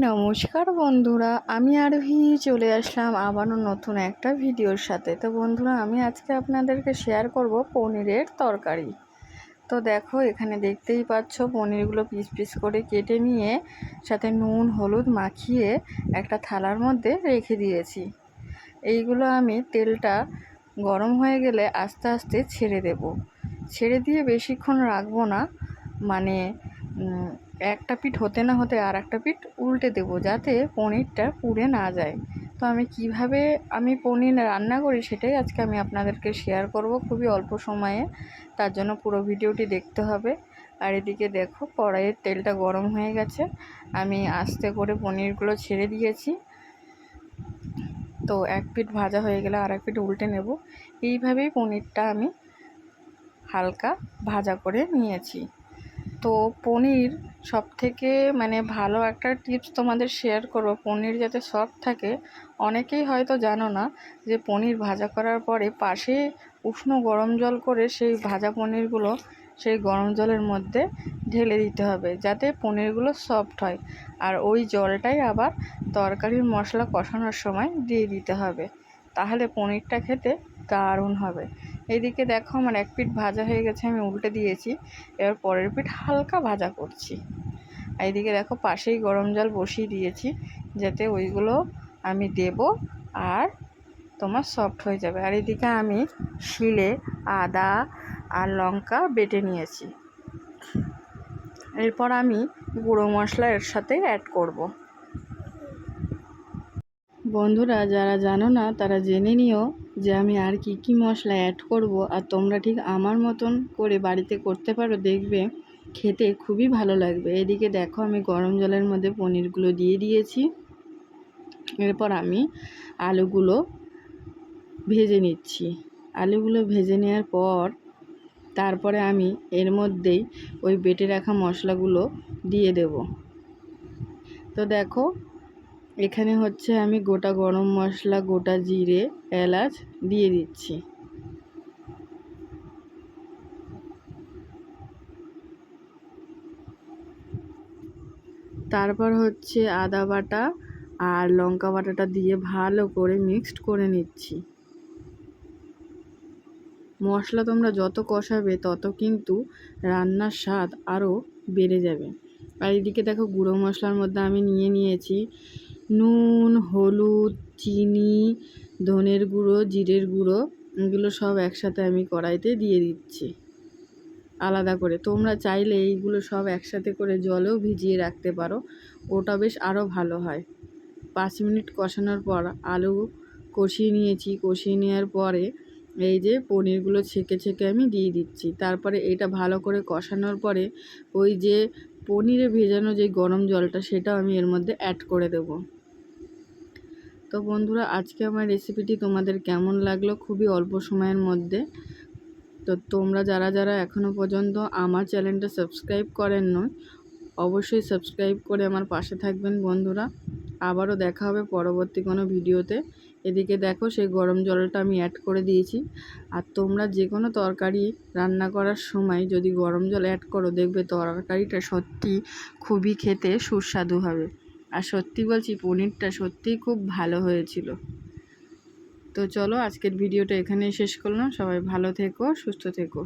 নমস্কার বন্ধুরা, আমি আরভি চলে আসলাম আবারও নতুন একটা ভিডিওর সাথে। তো বন্ধুরা, আমি আজকে আপনাদেরকে শেয়ার করব পনিরের তরকারি। তো দেখো, এখানে দেখতেই পাচ্ছ, পনিরগুলো পিস পিস করে কেটে নিয়ে, সাথে নুন, হলুদ মাখিয়ে একটা থালার মধ্যে রেখে দিয়েছি। এইগুলো আমি তেলটা গরম হয়ে গেলে আস্তে আস্তে ছেড়ে দেব। ছেড়ে দিয়ে বেশিক্ষণ রাখব না মানে একটা পিঠ হতে না হতে আর একটা পিঠ উল্টে দেবো যাতে পনিরটা পুড়ে না যায়। তো আমি কীভাবে আমি পনির রান্না করি সেটাই আজকে আমি আপনাদেরকে শেয়ার করব খুবই অল্প সময়ে। তার জন্য পুরো ভিডিওটি দেখতে হবে। আর এদিকে দেখো কড়াইয়ের তেলটা গরম হয়ে গেছে। আমি আস্তে করে পনিরগুলো ছেড়ে দিয়েছি। তো এক পিঠ ভাজা হয়ে গেলে আর এক পিঠ উল্টে নেব। এইভাবেই পনিরটা আমি হালকা ভাজা করে নিয়েছি। তো পনির সব থেকে মানে ভালো একটা টিপস তোমাদের শেয়ার করব। পনির যাতে সফট থাকে, অনেকেই হয়তো জানো না যে পনির ভাজা করার পরে পাশে উষ্ণ গরম জল করে সেই ভাজা পনিরগুলো সেই গরম জলের মধ্যে ঢেলে দিতে হবে যাতে পনিরগুলো সফট হয়। আর ওই জলটাই আবার তরকারির মশলা কষানোর সময় দিয়ে দিতে হবে। তাহলে পনিরটা খেতে দারুণ হবে। এইদিকে দেখো আমার এক পিঠ ভাজা হয়ে গেছে, আমি উল্টে দিয়েছি। এবার পরের পিঠ হালকা ভাজা করছি। এইদিকে দেখো পাশেই গরম জল বসিয়ে দিয়েছি, যাতে ওইগুলো আমি দেব আর তোমার সফট হয়ে যাবে। আর এদিকে আমি শিলে আদা আর লঙ্কা বেটে নিয়েছি। এরপর আমি গুঁড়ো মশলা এর সাথে অ্যাড করব। বন্ধুরা, যারা জানো না, তারা জেনে নিও যে আমি আর কি কি মশলা অ্যাড করব। আর তোমরা ঠিক আমার মতন করে বাড়িতে করতে পারো, দেখবে খেতে খুবই ভালো লাগবে। এদিকে দেখো, আমি গরম জলের মধ্যে পনিরগুলো দিয়ে দিয়েছি। এরপর আমি আলুগুলো ভেজে নিচ্ছি। আলুগুলো ভেজে নেওয়ার পর তারপরে আমি এর মধ্যেই ওই বেটে রাখা মশলাগুলো দিয়ে দেব। তো দেখো এখানে হচ্ছে আমি গোটা গরম মশলা, গোটা জিরে, এলাচ দিয়ে দিচ্ছি। তারপর হচ্ছে আদা বাটা আর লঙ্কা বাটাটা দিয়ে ভালো করে মিক্সড করে নিচ্ছি। মশলা তোমরা যত কষাবে তত কিন্তু রান্নার স্বাদ আরও বেড়ে যাবে। আর এদিকে দেখো গুঁড়ো মশলার মধ্যে আমি নিয়ে নিয়েছি নুন, হলুদ, চিনি, ধনের গুঁড়ো, জিরের গুঁড়ো, এগুলো সব একসাথে আমি কড়াইতে দিয়ে দিচ্ছি। আলাদা করে। তোমরা চাইলে এইগুলো সব একসাথে করে জলেও ভিজিয়ে রাখতে পারো। ওটা বেশ আরও ভালো হয়। পাঁচ মিনিট কষানোর পর আলু কষিয়ে নিয়েছি। কষিয়ে নেওয়ার পরে এই যে পনিরগুলো ছেঁকে ছেঁকে আমি দিয়ে দিচ্ছি। তারপরে এটা ভালো করে কষানোর পরে ওই যে পনিরে ভেজানো যে গরম জলটা, সেটাও আমি এর মধ্যে অ্যাড করে দেব। তো বন্ধুরা, আজকে আমার রেসিপিটি তোমাদের কেমন লাগল? খুবই অল্প সময়ের মধ্যে। তো তোমরা যারা যারা এখনও পর্যন্ত আমার চ্যানেলটা সাবস্ক্রাইব করেন নয়, অবশ্যই সাবস্ক্রাইব করে আমার পাশে থাকবেন বন্ধুরা। আবারও দেখা হবে পরবর্তী কোনো ভিডিওতে এদিকে দেখো সেই গরম জলটা আমি অ্যাড করে দিয়েছি। আর তোমরা যে কোনো তরকারি রান্না করার সময় যদি গরম জল অ্যাড করো, দেখবে তরকারিটা সত্যি খুবই খেতে সুস্বাদু হবে। আর সত্যি বলছি, পনিরটা সত্যিই খুব ভালো হয়েছিল। তো চলো, আজকের ভিডিওটা এখানেই শেষ করলাম। সবাই ভালো থেকো, সুস্থ থেকো।